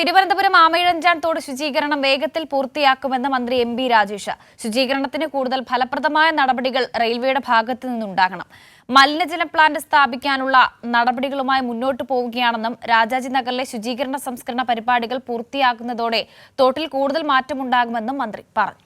തിരുവനന്തപുരം ആമയിഴഞ്ചാൻ തോട് ശുചീകരണം വേഗത്തിൽ പൂർത്തിയാക്കുമെന്ന് മന്ത്രി എം ബി രാജേഷ്. ശുചീകരണത്തിന് കൂടുതൽ ഫലപ്രദമായ നടപടികൾ റെയിൽവേയുടെ ഭാഗത്തു നിന്നുണ്ടാകണം. മലിനജല പ്ലാന്റ് സ്ഥാപിക്കാനുള്ള നടപടികളുമായി മുന്നോട്ട് പോവുകയാണെന്നും രാജാജി നഗറിലെ ശുചീകരണ സംസ്കരണ പരിപാടികൾ പൂർത്തിയാക്കുന്നതോടെ തോട്ടിൽ കൂടുതൽ മാറ്റമുണ്ടാകുമെന്നും മന്ത്രി പറഞ്ഞു.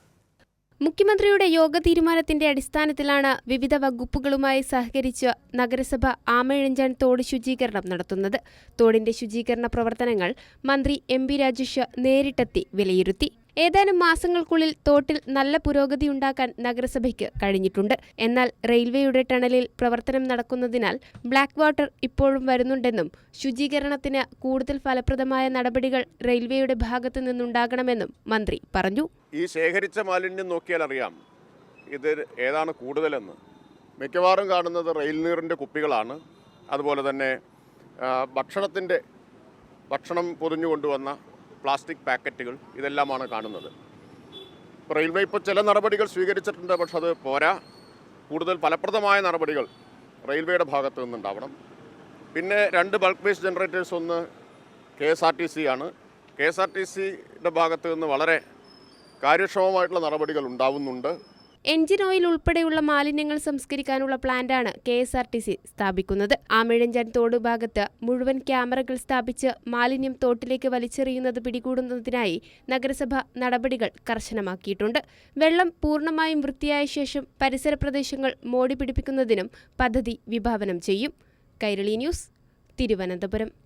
മുഖ്യമന്ത്രിയുടെ യോഗ തീരുമാനത്തിന്റെ അടിസ്ഥാനത്തിലാണ് വിവിധ വകുപ്പുകളുമായി സഹകരിച്ച് നഗരസഭ ആമയിഴഞ്ചാൻ തോട് ശുചീകരണം നടത്തുന്നത്. തോടിന്റെ ശുചീകരണ പ്രവർത്തനങ്ങൾ മന്ത്രി എം പി രാജേഷ് നേരിട്ടെത്തി വിലയിരുത്തി. ഏതാനും മാസങ്ങൾക്കുള്ളിൽ തോട്ടിൽ നല്ല പുരോഗതി ഉണ്ടാക്കാൻ നഗരസഭയ്ക്ക് കഴിഞ്ഞിട്ടുണ്ട്. എന്നാൽ റെയിൽവേയുടെ ടണലിൽ പ്രവർത്തനം നടക്കുന്നതിനാൽ ബ്ലാക്ക് വാട്ടർ ഇപ്പോഴും വരുന്നുണ്ടെന്നും ശുചീകരണത്തിന് കൂടുതൽ ഫലപ്രദമായ നടപടികൾ റെയിൽവേയുടെ ഭാഗത്തു നിന്നുണ്ടാകണമെന്നും മന്ത്രി പറഞ്ഞു. ഈ ശേഖരിച്ച മാലിന്യം നോക്കിയാൽ അറിയാം. ഇത് ഏതാണ് കൂടുതലെന്ന്. മിക്കവാറും കാണുന്നത് റെയിൽ നീറിന്റെ കുപ്പികളാണ്. അതുപോലെ തന്നെ ഭക്ഷണത്തിന്റെ ഭക്ഷണം പൊതിഞ്ഞു കൊണ്ടുവന്ന പ്ലാസ്റ്റിക് പാക്കറ്റുകൾ ഇതെല്ലാമാണ് കാണുന്നത്. ഇപ്പോൾ റെയിൽവേ ഇപ്പോൾ ചില നടപടികൾ സ്വീകരിച്ചിട്ടുണ്ട് പക്ഷെ അത് പോരാ. കൂടുതൽ ഫലപ്രദമായ നടപടികൾ റെയിൽവേയുടെ ഭാഗത്തു നിന്നുണ്ടാവണം. പിന്നെ രണ്ട് ബൾക്ക് വേസ്റ്റ് ജനറേറ്റേഴ്സ് ഒന്ന് K S R T C ആണ്. കെ എസ് ആർ ടി സിയുടെ ഭാഗത്ത് നിന്ന് വളരെ കാര്യക്ഷമമായിട്ടുള്ള നടപടികൾ ഉണ്ടാവുന്നുണ്ട്. എഞ്ചിൻ ഓയിൽ ഉൾപ്പെടെയുള്ള മാലിന്യങ്ങൾ സംസ്കരിക്കാനുള്ള പ്ലാന്റാണ് K S R T C സ്ഥാപിക്കുന്നത്. ആമിഴഞ്ചാൻ തോട് ഭാഗത്ത് മുഴുവൻ ക്യാമറകൾ സ്ഥാപിച്ച് മാലിന്യം തോട്ടിലേക്ക് വലിച്ചെറിയുന്നത് പിടികൂടുന്നതിനായി നഗരസഭ നടപടികൾ കർശനമാക്കിയിട്ടുണ്ട്. വെള്ളം പൂർണമായും വൃത്തിയായ ശേഷം പരിസര പ്രദേശങ്ങൾ മോടി പിടിപ്പിക്കുന്നതിനും പദ്ധതി വിഭാവനം ചെയ്യും. കൈരളി ന്യൂസ് തിരുവനന്തപുരം.